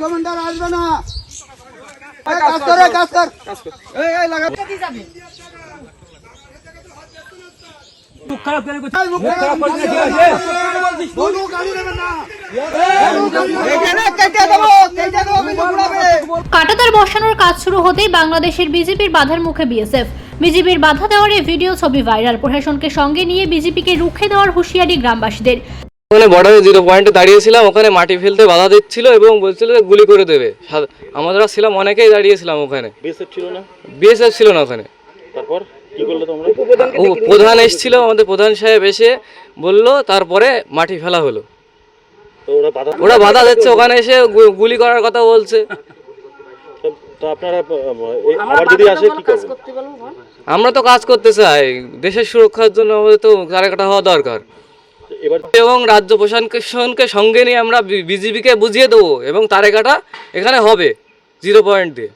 Commander আসবে না। কাজ করে কাজ কর। এই এই লাগা। মুখ খারাপ করে মুখ খারাপ করে দিয়েছে। গাড়ি নেবেন না এখানে কেটে দেবো কেটে দেবো কাটাতার বসানোর কাজ শুরু হতেই বাংলাদেশের বিজেপির বাধার মুখে বিএসএফ। বিজেপির বাধা দেওয়ার এই ভিডিও ছবি ভাইরাল। প্রশাসনকে সঙ্গে নিয়ে বিজেপিকে রুখে দেওয়ার হুঁশিয়ারি গ্রামবাসীদের। ওখানে বর্ডারে জিরো পয়েন্টে দাঁড়িয়েছিলাম ওখানে মাটি ফেলতে বাধা দিচ্ছিল এবং বলছিল যে গুলি করে দেবে। আমরা ছিলাম অনেকেই দাঁড়িয়েছিলাম ওখানে। বিএসএফ ছিল না? বিএসএফ ছিল না ওখানে। তারপর কি করলে তোমরা? ও প্রধান এসেছিল আমাদের প্রধান সাহেব এসে বলল তারপরে মাটি ফেলা হলো। ওরা বাধা দিচ্ছে ওখানে এসে গুলি করার কথা বলছে। তো- তো আপনারা আহ, এই আবার যদি আসে কি করবেন আমরা তো কাজ করতে চাই। দেশের সুরক্ষার জন্য আমাদের তো জায়গাটা হওয়া দরকার। এবার এবং রাজ্য প্রশাসনকে সঙ্গে নিয়ে আমরা বিজেপিকে বুঝিয়ে দেবো এবং তারেকাটা এখানে হবে জিরো পয়েন্ট দিয়ে।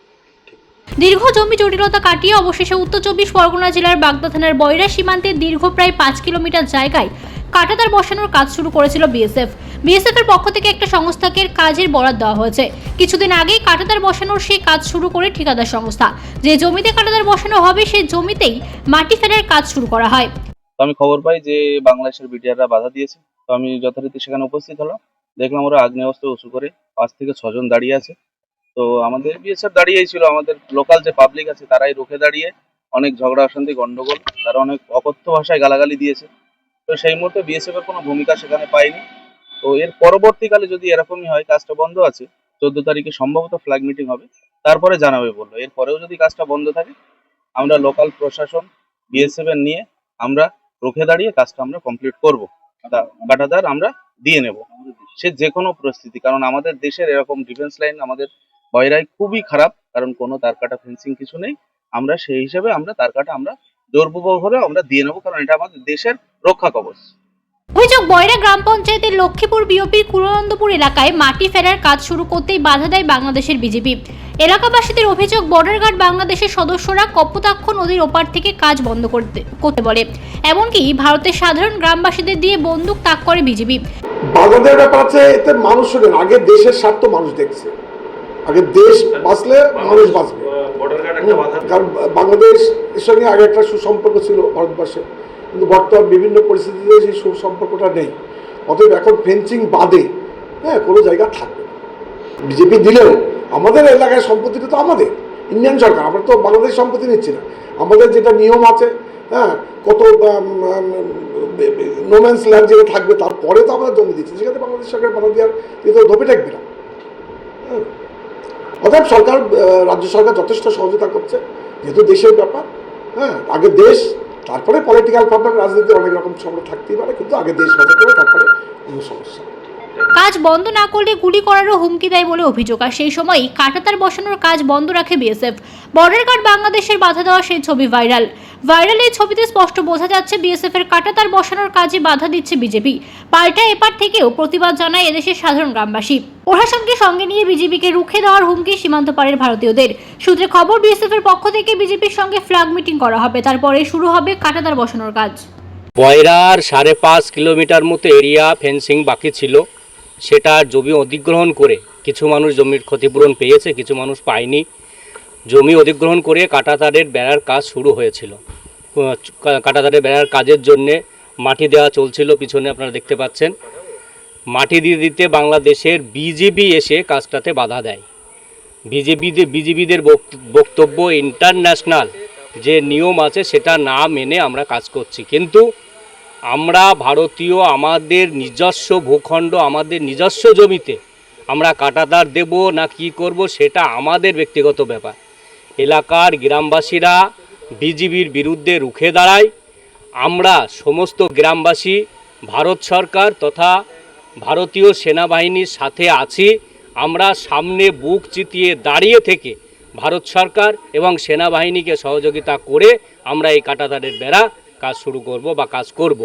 দীর্ঘ জমি জটিলতা কাটিয়ে অবশেষে উত্তর চব্বিশ পরগনা জেলার বাগদা থানার বয়রা সীমান্তে দীর্ঘ প্রায় পাঁচ কিলোমিটার জায়গায় কাটাতার বসানোর কাজ শুরু করেছিল বিএসএফ। বিএসএফ এর পক্ষ থেকে একটা সংস্থাকে কাজের বরাদ দেওয়া হয়েছে। কিছুদিন আগেই কাটাতার বসানোর সেই কাজ শুরু করে ঠিকাদার সংস্থা। যে জমিতে কাটাতার বসানো হবে সেই জমিতেই মাটি ফেলার কাজ শুরু করা হয়। তো আমি খবর পাই যে বাংলাদেশের বিটিআররা বাধা দিয়েছে। তো আমি যথারীতি সেখানে উপস্থিত হলাম। দেখলাম ওরা আগ্নেয়াস্ত্র উঁচু করে পাঁচ থেকে ছজন দাঁড়িয়ে আছে। তো আমাদের বিএসএফ দাঁড়িয়েই ছিল। আমাদের লোকাল যে পাবলিক আছে, তারাই রুখে দাঁড়িয়ে অনেক ঝগড়া অশান্তি, গন্ডগোল, তারা অনেক অকথ্য ভাষায় গালাগালি দিয়েছে। তো সেই মুহূর্তে বিএসএফ এর কোনো ভূমিকা সেখানে পাইনি। তো এর পরবর্তীকালে যদি এরকমই হয়, কাজটা বন্ধ আছে, চোদ্দ তারিখে সম্ভবত ফ্ল্যাগ মিটিং হবে। তারপরে জানাবে বলল। এরপরেও যদি কাজটা বন্ধ থাকে, আমরা লোকাল প্রশাসন, বিএসএফ এর নিয়ে আমরা রুখে দাঁড়িয়ে কাজটা আমরা কমপ্লিট করব। কাটাদার আমরা দিয়ে নেব। সে যে কোনো পরিস্থিতি, কারণ আমাদের দেশের এরকম ডিফেন্স লাইন আমাদের বয়রাই খুবই খারাপ, কারণ কোনো তার কাটা ফেন্সিং কিছু নেই। আমরা সেই হিসাবে আমরা তার কাটা আমরা জোরপূর্বক হলে আমরা দিয়ে নেব, কারণ এটা আমাদের দেশের রক্ষা কবচ। অভিযোগ বয়রা গ্রাম পঞ্চায়েতের লক্ষ্মীপুর বিওপির কুলনন্দপুর এলাকায় মাটি ফেরার কাজ শুরু করতেই বাধা দেয় বাংলাদেশের বিজেপি এলাকাবাসীদের অভিযোগ বর্ডার গার্ড বাংলাদেশের সদস্যরা কপোতাক্ষ নদীর ওপার থেকে কাজ বন্ধ করতে করতে বলে। এমনকি ভারতের সাধারণ গ্রামবাসীদের দিয়ে বন্দুক তাক করে বিজেপি ব্যাপার আছে এতে মানুষ শোনেন আগে দেশের স্বার্থ মানুষ দেখছে। আগে দেশ বাঁচলে মানুষ বাঁচবে। একটা কারণ বাংলাদেশ এর সঙ্গে আগে একটা সুসম্পর্ক ছিল ভারতবর্ষে। কিন্তু বর্তমান বিভিন্ন পরিস্থিতিতে সেই সুসম্পর্কটা নেই। অতএব এখন ফেন্সিং বাদে হ্যাঁ কোনো জায়গা থাকবে বিজেপি দিলেও আমাদের এলাকায় সম্পত্তিটা তো আমাদের, ইন্ডিয়ান সরকার, আমরা তো বাংলাদেশ সম্পত্তি নিচ্ছি না। আমাদের যেটা নিয়ম আছে হ্যাঁ কত নোম্যান্স ল্যান্ড যেটা থাকবে, তারপরে তো আমরা জমি দিচ্ছি। সেখানে বাংলাদেশ সরকার বাধা দেওয়ার এ তো ধপে থাকবে না। হ্যাঁ। অতএব সরকার রাজ্য সরকার যথেষ্ট সহযোগিতা করছে, যেহেতু দেশের ব্যাপার হ্যাঁ আগে দেশ তারপরে পলিটিক্যাল প্রবলেম রাজনীতি অনেক রকম সময় থাকতেই পারে, কিন্তু আগে দেশ বাঁচাতে হবে তারপরে কোনো সমস্যা কাজ বন্ধ না করলে গুলি করারও হুমকি দেয় বলে অভিযোগ। আর সেই সময়ই কাটাতার বসানোর কাজ বন্ধ রাখে বিএসএফ। বর্ডার গার্ড বাংলাদেশের বাধা দেওয়া সেই ছবি ভাইরাল। ভাইরাল এই ছবিতে স্পষ্ট বোঝা যাচ্ছে বিএসএফ এর কাটাতার বসানোর কাজে বাধা দিচ্ছে বিজেপি। পাল্টা এপার থেকেও প্রতিবাদ জানায় এদেশের সাধারণ গ্রামবাসী। প্রশাসনকে সঙ্গে নিয়ে বিজেপিকে রুখে দেওয়ার হুমকি সীমান্ত পারের ভারতীয়দের। সূত্রে খবর বিএসএফ এর পক্ষ থেকে বিজেপির সঙ্গে ফ্ল্যাগ মিটিং করা হবে। তারপরে শুরু হবে কাটাতার বসানোর কাজ। বয়রার সাড়ে পাঁচ কিলোমিটার মতো এরিয়া ফেন্সিং বাকি ছিল। সেটা জমি অধিগ্রহণ করে কিছু মানুষ জমির ক্ষতিপূরণ পেয়েছে, কিছু মানুষ পায়নি। জমি অধিগ্রহণ করে কাটাতারের বেড়ার কাজ শুরু হয়েছিল। কাটাতারের বেড়ার কাজের জন্যে মাটি দেওয়া চলছিল, পিছনে আপনারা দেখতে পাচ্ছেন। মাটি দিয়ে দিতে বাংলাদেশের বিজেপি এসে কাজটাতে বাধা দেয়। বিজেপিদের বিজেপিদের বক্তব্য ইন্টারন্যাশনাল যে নিয়ম আছে, সেটা না মেনে আমরা কাজ করছি। কিন্তু আমরা ভারতীয়, আমাদের নিজস্ব ভূখণ্ড, আমাদের নিজস্ব জমিতে আমরা কাটাতার দেব না কি করব সেটা আমাদের ব্যক্তিগত ব্যাপার। এলাকার গ্রামবাসীরা বিজিবির বিরুদ্ধে রুখে দাঁড়ায়। আমরা সমস্ত গ্রামবাসী, ভারত সরকার তথা ভারতীয় সেনাবাহিনীর সাথে আছি। আমরা সামনে বুক চিতিয়ে দাঁড়িয়ে থেকে ভারত সরকার এবং সেনাবাহিনীকে সহযোগিতা করে আমরা এই কাটাতারের বেড়া কাজ শুরু করব বা কাজ করব।